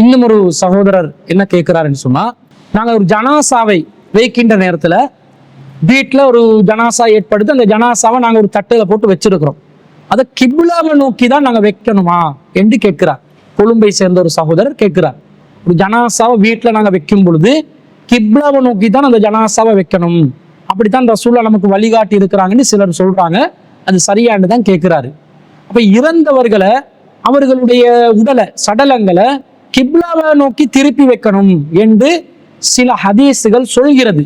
இன்னும் ஒரு சகோதரர் என்ன கேட்கிறாருன்னு சொன்னா நாங்க ஒரு ஜனாசாவை வைக்கின்ற நேரத்துல வீட்டில் ஒரு ஜனாசா ஏற்படுத்தி அந்த ஜனாசாவை நாங்கள் ஒரு தட்டையில் போட்டு வச்சிருக்கிறோம். அதை கிப்லாவை நோக்கி தான் நாங்கள் வைக்கணுமா என்று கேட்கிறார். கொழும்பை சேர்ந்த ஒரு சகோதரர் கேட்கிறார். ஒரு ஜனாசாவை வீட்டில் நாங்கள் வைக்கும் பொழுது கிப்லாவை நோக்கி தான் அந்த ஜனாசாவை வைக்கணும். அப்படித்தான் ரசூல்லா நமக்கு வழிகாட்டி இருக்கிறாங்கன்னு சிலர் சொல்றாங்க. அது சரியானு தான் கேட்கிறாரு. அப்ப இறந்தவர்களை அவர்களுடைய உடலை சடலங்களை கிப்லாவை நோக்கி திருப்பி வைக்கணும் என்று சில ஹதீஸுகள் சொல்கிறது.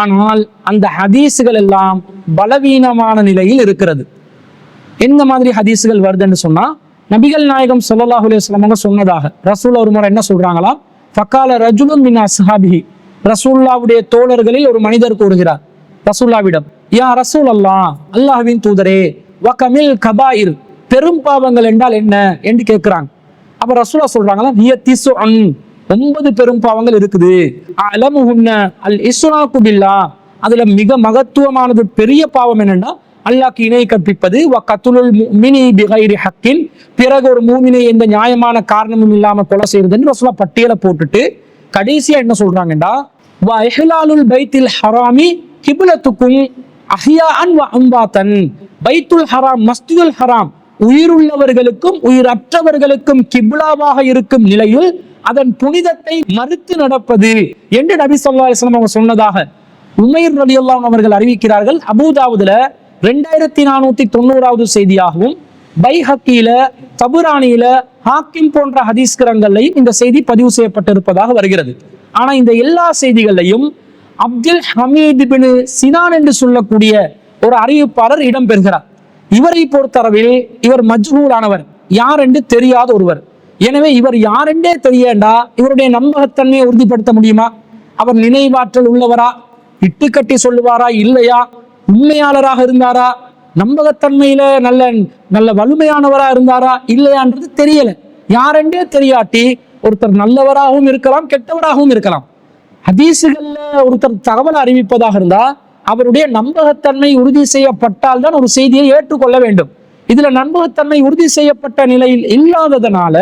ஆனால் அந்த ஹதீஸுகள் எல்லாம் பலவீனமான நிலையில் இருக்கிறது. எந்த மாதிரி ஹதீஸுகள் வருதுன்னு சொன்னா நபிகள் நாயகம் சொல்லல்லாஹு அலைஹி சொன்னதாக. ரசூல் ஒரு முறை என்ன சொல்கிறாங்களா ஃபக்கால ரஜுலும் மின் அஸ்ஹாபிஹி. ரசூல்லாவுடைய தோழர்களில் ஒரு மனிதர் கூறுகிறார் ரசூல்லாவிடம் யா ரசூல் அல்லாஹ் அல்லாஹ்வின் தூதரே வகமில் கபாயிர் பெரும் பாவங்கள் என்றால் என்ன? என்று கேட்கிறாங்க. அப்ப ரசூலா சொல்றாங்களா ஹிய அன் ஒன்பது பெரும் பாவங்கள் இருக்குது. அலமுஹுன்ன அல் அதுல மிக மகத்துவமானது பெரிய பாவம் என்னன்னா அல்லாக்கு இணை கற்பிப்பது வ கத்துலுல் மினி பிகைரி ஹக்கின். பிறகு ஒரு மூமினை எந்த நியாயமான காரணமும் இல்லாம கொலை செய்யறதுன்னு ரசூலா பட்டியலை போட்டுட்டு கடைசியா என்ன சொல்றாங்கடா வ இஹ்லாலுல் பைத்தில் ஹராமி கிபுலத்துக்கும் அஹியா அன் வ அம்பாத்தன். பைத்துல் ஹராம் மஸ்துல் ஹராம். உயிருள்ளவர்களுக்கும் உயிரற்றவர்களுக்கும் கிப்லாவாக இருக்கும் நிலையில் அதன் புனிதத்தை மறுத்து நடப்பது என்று நபி ஸல்லல்லாஹு அவங்க சொன்னதாக உமைர் ரலியல்லாஹு அவர்கள் அறிவிக்கிறார்கள். அபூதாவுதுல ரெண்டாயிரத்தி நானூத்தி தொண்ணூறாவது செய்தியாகவும் பைஹக்கியில தபுரானியில ஹாக்கிம் போன்ற ஹதீஸ்கரங்கள்லையும் இந்த செய்தி பதிவு செய்யப்பட்டிருப்பதாக வருகிறது. ஆனா இந்த எல்லா செய்திகளையும் அப்துல் ஹமீத் பின் சினான் என்று சொல்லக்கூடிய ஒரு அறிவிப்பாளர் இடம்பெறுகிறார். இவரை பொறுத்தளவில் இவர் மஜ்ஹூலானவர். யார் என்று தெரியாத ஒருவர். எனவே இவர் யாரென்றே தெரியண்டா இவருடைய நம்பகத்தன்மையை உறுதிப்படுத்த முடியுமா? அவர் நினைவாற்றல் உள்ளவரா? இட்டுக்கட்டி சொல்லுவாரா? இல்லையா? உண்மையாளராக இருந்தாரா? நம்பகத்தன்மையில நல்ல நல்ல வலிமையானவரா இருந்தாரா? இல்லையான்றது தெரியல. யாரென்றே தெரியாட்டி ஒருத்தர் நல்லவராகவும் இருக்கலாம் கெட்டவராகவும் இருக்கலாம். ஹதீசுகள்ல ஒருத்தர் தகவல் அறிவிப்பதாக இருந்தா அவருடைய நம்பகத்தன்மை உறுதி செய்யப்பட்டால் தான் ஒரு செய்தியை ஏற்றுக்கொள்ள வேண்டும். இதுல நம்பகத்தன்மை உறுதி செய்யப்பட்ட நிலையில் இல்லாததனால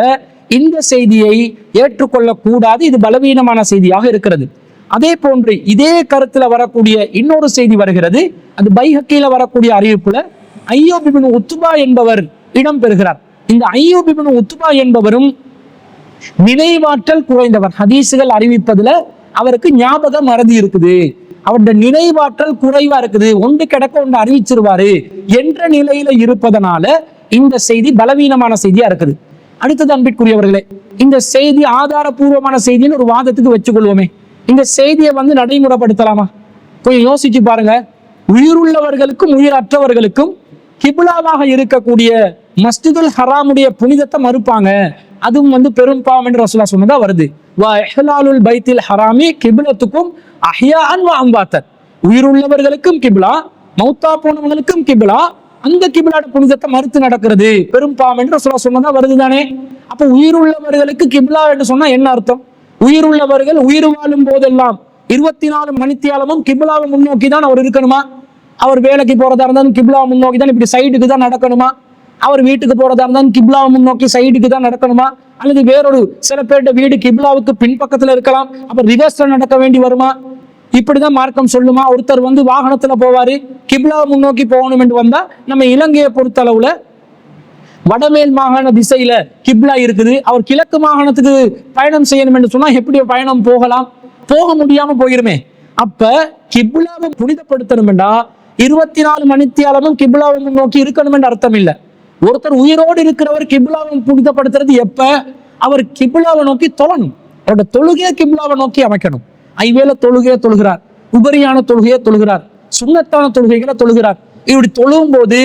இந்த செய்தியை ஏற்றுக்கொள்ள கூடாது இது பலவீனமான செய்தியாக இருக்கிறது. அதே போன்று இதே கருத்துல வரக்கூடிய இன்னொரு செய்தி வருகிறது. அது பைஹக்கில வரக்கூடிய அறிவிப்புல ஐயோபிபின் உத்துபா என்பவர் இடம் பெறுகிறார். இந்த ஐயோபிபின் உத்துபா என்பவரும் நினைவாற்றல் குறைந்தவர். ஹதீஸுகள் அறிவிப்பதுல அவருக்கு ஞாபகம் மறதி இருக்குது. அவருடைய நினைவாற்றல் குறைவா இருக்குது. ஒன்று கிடக்க ஒன்று அறிவிச்சிருவாரு என்ற நிலையில இருப்பதனால இந்த செய்தி பலவீனமான செய்தியா இருக்குது. அடுத்தது அன்பிற்குரியவர்களே இந்த செய்தி ஆதாரபூர்வமான செய்தின்னு ஒரு வாதத்துக்கு வச்சுக்கொள்வோமே. இந்த செய்தியை வந்து நடைமுறைப்படுத்தலாமா? கொஞ்சம் யோசிச்சு பாருங்க. உயிருள்ளவர்களுக்கும் உயிரற்றவர்களுக்கும் கிபிலாவாக இருக்கக்கூடிய மஸ்ஜிதுல் ஹராமுடைய புனிதத்தை மறுப்பாங்க. அதுவும் வந்து பெரும் பாவம் என்று ரசுல்லா சொன்னதா வருது. வா இஹ்லாலுல் பைத்தில் ஹராமி கிபிலத்துக்கும் அஹ்யான் வா அம்பாத்தன். உயிருள்ளவர்களுக்கும் கிபிலா மௌத்தா போனவங்களுக்கும் கிபிலா அந்த கிபிலாட புனிதத்தை மறுத்து நடக்கிறது. பெரும்பாம் என்று சொல்ல சொன்னதா வருது தானே அப்போ உயிருள்ளவர்களுக்கு கிபிலா என்று சொன்னா என்ன அர்த்தம்? உயிருள்ளவர்கள் உயிர் வாழும் போதெல்லாம் இருபத்தி நாலு மணித்தியாலமும் கிபிலாவை முன்னோக்கி தான் அவர் இருக்கணுமா? அவர் வேலைக்கு போறதா இருந்தாலும் கிபிலாவை முன்னோக்கி தான் இப்படி சைடுக்கு தான் நடக்கணுமா? அவர் வீட்டுக்கு போறதா இருந்தாலும் கிப்லாவை முன்னோக்கி சைடுக்கு தான் நடக்கணுமா? அல்லது வேறொரு சில பேர்ட்ட வீடு கிப்லாவுக்கு பின்பக்கத்துல இருக்கலாம். அப்ப ரிவர்ஸ்ல நடக்க வேண்டி வருமா? இப்படிதான் மார்க்கம் சொல்லுமா? ஒருத்தர் வந்து வாகனத்துல போவாரு கிப்லாவை முன்னோக்கி போகணும் என்று வந்தா நம்ம இலங்கையை பொறுத்த அளவுல வடமேல் மாகாண திசையில கிப்லா இருக்குது. அவர் கிழக்கு மாகாணத்துக்கு பயணம் செய்யணும் என்று சொன்னா எப்படி பயணம் போகலாம்? போக முடியாம போயிருமே. அப்ப கிப்லாவை புனிதப்படுத்தணும்டா இருபத்தி நாலு மணித்தியாலமும் கிப்லாவை நோக்கி இருக்கணும் என்று அர்த்தம் இல்ல. ஒருத்தர் உயிரோடு இருக்கிறவர் கிப்லாவை புனிதப்படுத்துறது எப்ப? அவர் கிப்லாவை நோக்கி தொழணும். அவரோட தொழுகையை கிப்லாவை நோக்கி அமைக்கணும். ஐவேல தொழுகையை தொழுகிறார் உபரியான தொழுகையை தொழுகிறார் சுண்ணத்தான தொழுகைகளை தொழுகிறார். இப்படி தொழுகும் போது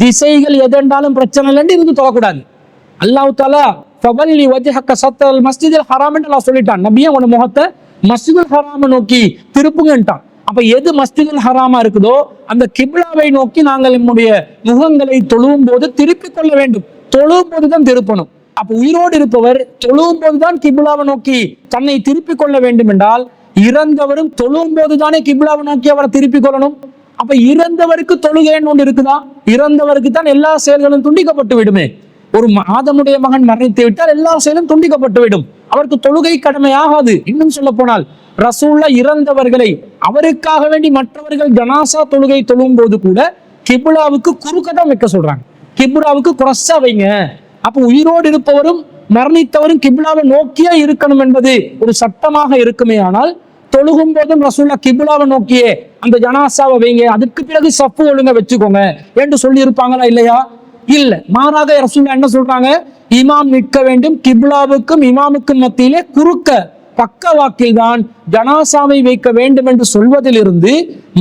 திசைகள் எதென்றாலும் பிரச்சனை இல்லைன்னு இருந்து தொழக்கூடாது. அல்லாஹ் தாலா ஃபவல்லி வஜஹக்க சத்தல் மஸ்ஜிதில் ஹராம் அல்லாஹ் சொல்லிட்டான். நபியே உன முகத்தை மஸ்ஜிதுல் ஹராம நோக்கி திருப்புங்கன்ட்டான் அப்ப எது மஸ்ஜிதுல் ஹராமா இருக்குதோ அந்த கிப்லாவை நோக்கி நாங்கள் நம்முடைய முகங்களை தொழுவும் போது திருப்பிக் கொள்ள வேண்டும். தொழுவும் போதுதான் திருப்பணும். அப்ப உயிரோடு இருப்பவர் தொழுவும் போதுதான் கிப்லாவை நோக்கி தன்னை திருப்பிக் கொள்ள வேண்டும் என்றால் இறந்தவரும் தொழும் போதுதானே கிப்லாவை நோக்கி அவரை திருப்பிக் கொள்ளணும். அப்ப இறந்தவருக்கு தொழுகைன்னு ஒன்று இருக்குதா? இறந்தவருக்கு தான் எல்லா செயல்களும் துண்டிக்கப்பட்டு விடுமே. ஒரு ம- ஆதமுடைய மகன் மரணித்து விட்டால் எல்லா செயலும் துண்டிக்கப்பட்டு விடும். அவருக்கு தொழுகை கடமையாகாது. இன்னும் சொல்ல போனால் ரசூல்லா இறந்தவர்களை அவருக்காக வேண்டி மற்றவர்கள் ஜனாசா தொழுகை தொழும் போது கூட கிபுலாவுக்கு குறுக்க தான் வைக்க சொல்றாங்க. கிபுலாவுக்கு குறைச்சா வைங்க. அப்ப உயிரோடு இருப்பவரும் மரணித்தவரும் கிப்லாவை நோக்கியே இருக்கணும் என்பது ஒரு சட்டமாக இருக்குமே ஆனால் தொழுகும் போதும் ரசூல்லா கிபுலாவை நோக்கியே அந்த ஜனாசாவை வைங்க அதுக்கு பிறகு சப்பு ஒழுங்க வச்சுக்கோங்க என்று சொல்லி இருப்பாங்களா இல்லையா? இல்ல. மாறாக ரசூல்லா என்ன சொல்றாங்க? இமாம் நிற்க வேண்டும் கிப்லாவுக்கும் இமாமுக்கும் மத்தியிலே குறுக்க பக்க வாக்கில் தான் ஜனாசாவை வைக்க வேண்டும் என்று சொல்வதிலிருந்து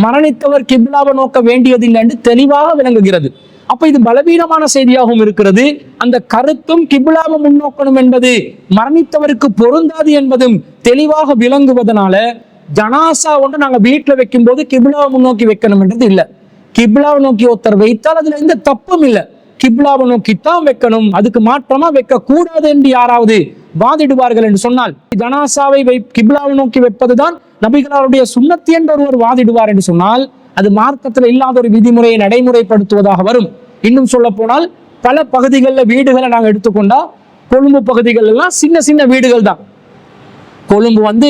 மரணித்தவர் கிப்லாவை நோக்க வேண்டியதில்லை என்று தெளிவாக விளங்குகிறது. அப்ப இது பலவீனமான செய்தியாகவும் இருக்கிறது. அந்த கருத்தும் கிபிலாவை முன்னோக்கணும் என்பது மரணித்தவருக்கு பொருந்தாது என்பதும் தெளிவாக விளங்குவதனால ஜனாசா ஒன்று நாங்க வீட்டுல வைக்கும் போது கிபிலாவை முன்னோக்கி வைக்கணும்ன்றது இல்ல. கிபிலாவை நோக்கி ஒருத்தர் வைத்தால் அதுல எந்த தப்பும் இல்ல. கிப்லாவை நோக்கித்தான் வைக்கணும். அதுக்கு மாற்றமா வைக்க கூடாது என்று யாராவது வாதிடுவார்கள் என்று சொன்னால் ஜனாசாவை வை கிப்லாவை நோக்கி வைப்பதுதான் நபிகளாருடைய சுண்ணத்தி என்று ஒருவர் வாதிடுவார் என்று சொன்னால் அது மார்க்கத்தில் இல்லாத ஒரு விதிமுறையை நடைமுறைப்படுத்துவதாக வரும். இன்னும் சொல்ல போனால் பல பகுதிகளில் வீடுகளை நாங்கள் எடுத்துக்கொண்டா கொழும்பு பகுதிகள் எல்லாம் சின்ன சின்ன வீடுகள் தான் கொழும்பு வந்து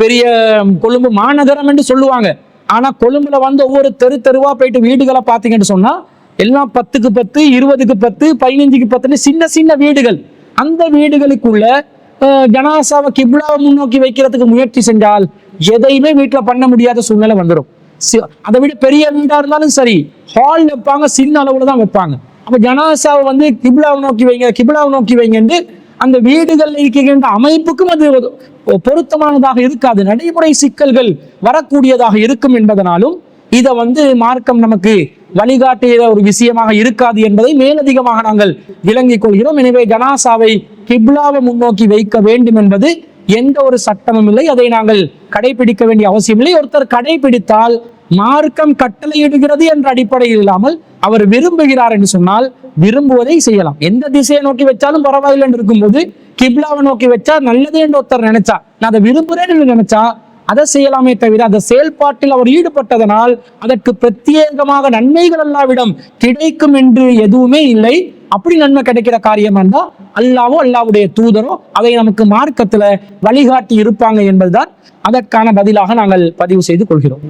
பெரிய கொழும்பு மாநகரம் என்று சொல்லுவாங்க. ஆனா கொழும்புல வந்து ஒவ்வொரு தெரு தெருவா போயிட்டு வீடுகளை பார்த்தீங்கன்னு சொன்னா எல்லாம் பத்துக்கு பத்து இருபதுக்கு பத்து பதினஞ்சுக்கு பத்துன்னு சின்ன சின்ன வீடுகள். அந்த வீடுகளுக்குள்ள ஜனாசாவை கிப்லாவை முன்னோக்கி வைக்கிறதுக்கு முயற்சி செஞ்சால் எதையுமே வீட்டில் பண்ண முடியாத சூழ்நிலை வந்துடும் அதை விட பெரிய வீடா இருந்தாலும் சரி ஹால் வைப்பாங்க சின்ன அளவுல தான் வைப்பாங்க. அப்ப ஜனாசாவை வந்து கிப்லாவை நோக்கி வைங்க கிப்லாவை நோக்கி வைங்கன்னு அந்த வீடுகளில் இருக்கின்ற அமைப்புக்கும் அது ஒரு பொருத்தமானதாக இருக்காது. நடைமுறை சிக்கல்கள் வரக்கூடியதாக இருக்கும் என்பதனாலும் இதை வந்து மார்க்கம் நமக்கு வழிகாட்டிய ஒரு விஷயமாக இருக்காது என்பதை மேலதிகமாக நாங்கள் விளங்கிக் கொள்கிறோம். எனவே ஜனாசாவை கிப்லாவை முன்னோக்கி வைக்க வேண்டும் என்பது எந்த ஒரு சட்டமும் இல்லை. அதை நாங்கள் கடைபிடிக்க வேண்டிய அவசியம் இல்லை. ஒருத்தர் கடைபிடித்தால் மார்க்கம் கட்டளையிடுகிறது என்ற அடிப்படையில் இல்லாமல் அவர் விரும்புகிறார் என்று சொன்னால் விரும்புவதை செய்யலாம். எந்த திசையை நோக்கி வச்சாலும் பரவாயில்லை என்று இருக்கும்போது கிப்லாவை நோக்கி வச்சா நல்லது என்று ஒருத்தர் நினைச்சா நான் அதை விரும்புறேன் என்று நினைச்சா அதை செய்யலாமே தவிர அந்த செயல்பாட்டில் அவர் ஈடுபட்டதனால் அதற்கு பிரத்யேகமாக நன்மைகள் அல்லாவிடம் கிடைக்கும் என்று எதுவுமே இல்லை. அப்படி நன்மை கிடைக்கிற காரியம் இருந்தா அல்லாவோ அல்லாவுடைய தூதரோ அதை நமக்கு மார்க்கத்துல வழிகாட்டி இருப்பாங்க என்பதுதான் அதற்கான பதிலாக நாங்கள் பதிவு செய்து கொள்கிறோம்.